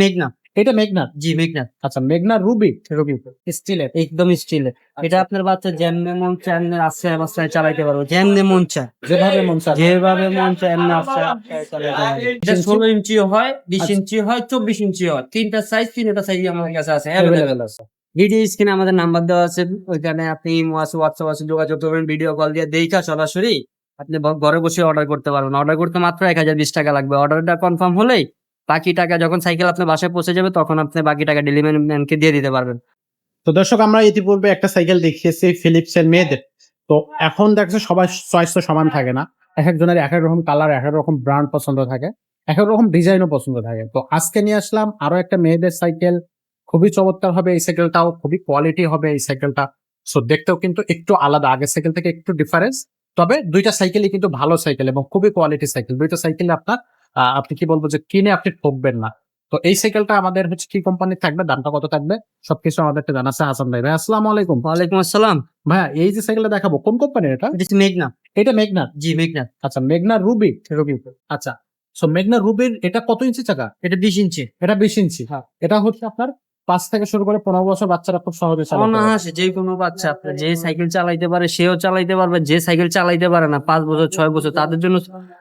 মেঘনা এটা মেঘনা জি মেঘনা আচ্ছা মেঘনা রুবি রবি স্টিলের একদম স্টিলের এটা আপনার বাচ্চা যেমনে মন চায় এমনি আশ্রয় আশ্রয় চালাইতে পারব। যেমনে মন চায়। যেভাবে মন চায়। যেভাবে মন চায় এমনি আশ্রয় আশ্রয় এটা ষোলো ইঞ্চি হয় বিশ আচ্ছা। ইঞ্চি হয় চব্বিশ ইঞ্চি হয়। তিনটা সাইজ তিনটা সাইজ আমার কাছে আছে। অ্যাভেলেবেল আছে। ভিডিও স্ক্রিনে আমাদের নাম্বার দেওয়া আছে। ওইখানে আপনি ইমো আছে হোয়াটসঅ্যাপ আছে যোগাযোগ করবেন ভিডিও কল দিয়ে দেখা সরাসরি আপনি ঘরে বসে অর্ডার করতে পারবেন। অর্ডার করতে মাত্র এক হাজার বিশ টাকা লাগবে। অর্ডারটা কনফার্ম হলেই বাকি টাকা যখন সাইকেল আপনার বাসায় পৌঁছে যাবে, তখন আপনি বাকি টাকা ডেলিভারি ম্যানকে দিয়ে দিতে পারবেন। তো দর্শক, আমরা ইতিপূর্বে একটা সাইকেল দেখিয়েছি ফিলিপস এর মেয়েদের। তো এখন দেখছে সবার চয়েস তো সমান থাকে না। এক একজনের এক এক রকম কালার এক এক রকম ব্র্যান্ড পছন্দ থাকে, এক এক রকম ডিজাইনও পছন্দ থাকে। তো আজকে নিয়ে আসলাম আরও একটা মেয়েদের সাইকেল। খুবই চমৎকার হবে এই সাইকেলটাও, খুবই কোয়ালিটি হবে এই সাইকেলটা। সো দেখতেও কিন্তু একটু আলাদা, আগের সাইকেল থেকে একটু ডিফারেন্স তবে দুইটা সাইকেলই কিন্তু ভালো সাইকেল এবং খুবই কোয়ালিটি সাইকেল। দুইটা সাইকেল আপনার আপনি কি বলব যে কিনে আপনি ঠকবেন না। তো এই সাইকেলটা আমাদের হচ্ছে কি কোম্পানি থাকবে দামটা কত থাকবে সবকিছু আমাদেরকে জানাচ্ছে হাসান ভাই। ভাই আসসালাম আলাইকুম। ওয়ালাইকুম আসসালাম। ভাই এই যে সাইকেলটা দেখাবো কোন কোম্পানির এটা? এটা মেঘনা। এটা মেঘনা? জি মেঘনা। আচ্ছা মেঘনা রুবি। রুবি। আচ্ছা সো মেঘনা রুবির এটা কত ইঞ্চি চাকা? এটা বিশ ইঞ্চি। এটা বিশ ইঞ্চি। হ্যাঁ। এটা হচ্ছে আপনার পাঁচ থেকে শুরু করে পনেরো বছর বাচ্চারা খুব সহজে। অনাহাসে যে কোনো বাচ্চা আপনার যে সাইকেল চালাইতে পারে সেও চালাইতে পারবে যে সাইকেল চালাইতে পারে না পাঁচ বছর ছয় বছর তাদের জন্য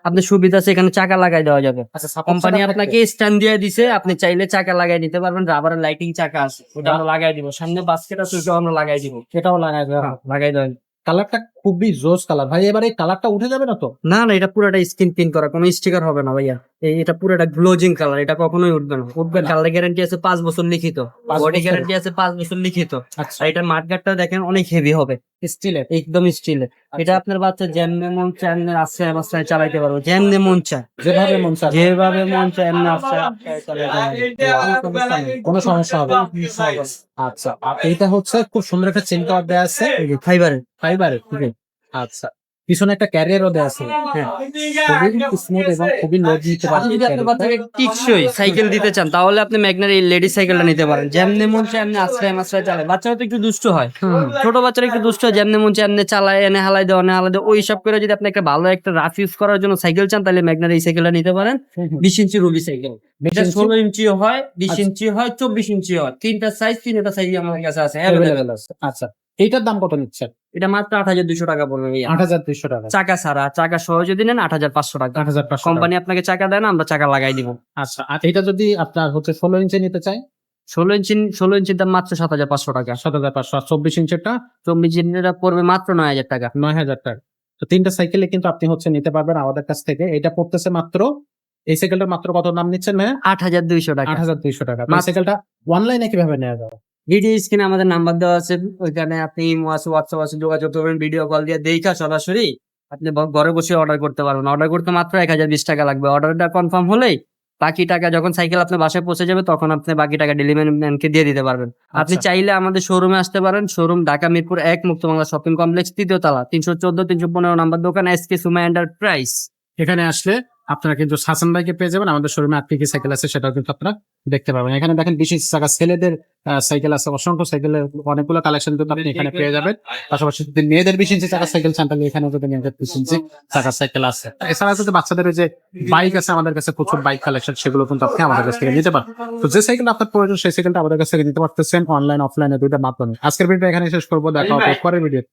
আপনার সুবিধা আছে এখানে চাকা লাগাই দেওয়া যাবে। আচ্ছা কোম্পানি আপনাকে স্ট্যান্ড দিয়ে দিছে আপনি চাইলে চাকা লাগাই নিতে পারবেন রাবারের লাইটিং চাকা আছে ওটা আমরা লাগাই দিব। সামনে বাস্কেট আছে ওটাও আমরা লাগাই দিব। সেটাও লাগাই দেওয়া লাগাই দেওয়া কালারটা খুবই জোস কালার ভাই এবার এই কালারটা উঠে যাবে না তো? না না এটা পুরোটা স্কিন প্রিন্ট করা কোনো স্টিকার হবে না ভাইয়া। এই এটা পুরোটা গ্লোজিং কালার এটা কখনোই উঠবে না। উঠবে কালার গ্যারান্টি আছে পাঁচ বছর লিখিত। বডি গ্যারান্টি আছে পাঁচ বছর লিখিত। আচ্ছা। আর এটার মাঠগাটটা দেখেন অনেক হেভি হবে। স্টিলের? একদম স্টিলের। এটা আপনার বাচ্চা যেমনে মন চায় এমনি আশ্রয় আশ্রয় চালাইতে পারব। যেমনে মন চায়। যেভাবে মন চায়। যেভাবে মন চায় এমনি আশ্রয় কোনো সমস্যা হবে না। আচ্ছা। এইটা হচ্ছে খুব সুন্দর একটা চিন্তা দেওয়া আছে। ফাইবারের ফাইবারের আচ্ছা পিছনে একটা ক্যারিয়ারও দেওয়া আছে। হ্যাঁ খুবই স্মুথ এবং খুবই লোড নিতে আপনি যদি আপনার বাচ্চাকে টিকসই সাইকেল দিতে চান তাহলে আপনি ম্যাগনার এই লেডি সাইকেলটা নিতে পারেন। যেমনি মন চায় এমনি আশ্রয় আশ্রয় চালায়। বাচ্চারা তো একটু দুষ্ট হয়। ছোট বাচ্চারা একটু দুষ্ট হয় যেমনি মন চায় এমনি চালায় এনে হালাই দেওয়া এনে হালাই দেওয়া ওই সব করে যদি আপনি একটা ভালো একটা রাফ ইউজ করার জন্য সাইকেল চান তাহলে ম্যাগনার এই সাইকেলটা নিতে পারেন। বিশ ইঞ্চি রুবি সাইকেল এটা ষোলো ইঞ্চি হয় বিশ আচ্ছা। ইঞ্চি হয় চব্বিশ ইঞ্চি হয়। তিনটা সাইজ তিনটা সাইজ আমার কাছে আছে। অ্যাভেলেবেল আছে। আচ্ছা। এইটার দাম কত নিচ্ছেন? এটা মাত্র আট হাজার দুশো টাকা পড়বে ভাইয়া। আট হাজার দুইশো টাকা। চাকা ছাড়া চাকা সহ যদি নেন আট হাজার পাঁচশো টাকা। আট হাজার পাঁচশো কোম্পানি আপনাকে চাকা দেয় না আমরা চাকা লাগাই দিব। আচ্ছা আর এটা যদি আপনার হচ্ছে ষোলো ইঞ্চি নিতে চাই ষোলো ইঞ্চি ষোলো ইঞ্চির দাম মাত্র সাত হাজার পাঁচশো টাকা। সাত হাজার পাঁচশো আর চব্বিশ ইঞ্চিটা চব্বিশ ইঞ্চিটা পড়বে মাত্র নয় হাজার টাকা। নয় হাজার টাকা। তো তিনটা সাইকেলে কিন্তু আপনি হচ্ছে নিতে পারবেন আমাদের কাছ থেকে। এটা পড়তেছে মাত্র এই সাইকেলটা মাত্র কত দাম নিচ্ছেন ভাইয়া? আট হাজার দুইশো টাকা। আট হাজার দুইশো টাকা। সাইকেলটা অনলাইনে কীভাবে নেওয়া যাবে? ভিডিও স্ক্রিনে আমাদের নাম্বার দেওয়া আছে ওইখানে আপনি ইমো আছে হোয়াটসঅ্যাপ আছে যোগাযোগ করবেন ভিডিও কল দিয়ে দেখা সরাসরি আপনি ঘরে বসে অর্ডার করতে পারবেন। অর্ডার করতে মাত্র এক হাজার বিশ টাকা লাগবে। অর্ডারটা কনফার্ম হলেই বাকি টাকা যখন সাইকেল আপনার বাসায় পৌঁছে যাবে তখন আপনি বাকি টাকা ডেলিভারি ম্যানকে দিয়ে দিতে পারবেন। আপনি আচ্ছা। চাইলে আমাদের শোরুমে আসতে পারেন। শোরুম ঢাকা মিরপুর এক মুক্ত বাংলা শপিং কমপ্লেক্স তৃতীয় তলা তিনশো চোদ্দ তিনশো পনেরো নাম্বার দোকান এস কে সুমা এন্টারপ্রাইজ এখানে আসলে আপনারা কিন্তু হাসান ভাইকে পেয়ে যাবেন। আমাদের শোরুমে আর কি কি সাইকেল আছে সেটাও কিন্তু আপনারা দেখতে পাবেন এখানে দেখেন বিশেষ টাকা ছেলেদের সাইকেল আছে, অসংখ্য সাইকেলের অনেকগুলো কালেকশন কিন্তু আপনি এখানে পেয়ে যাবেন। পাশাপাশি যদি মেয়েদের বিশ ইঞ্চি সাইকেল চান, তাহলে এখানেও যদি মেয়েদের বিশ ইঞ্চি চাকার সাইকেল আছে। এছাড়া যদি বাচ্চাদের যে বাইক আছে, আমাদের কাছে প্রচুর বাইক কালেকশন সেগুলো কিন্তু আপনি আমাদের কাছ থেকে নিতে পারেন তো যে সাইকেল আপনার প্রয়োজন, সেই সাইকেলটা আমাদের কাছ থেকে নিতে পারতেছেন অনলাইন অফলাইনে দুইটা মাধ্যমে। আজকের ভিডিও এখানে শেষ করব, দেখা হবে পরের ভিডিও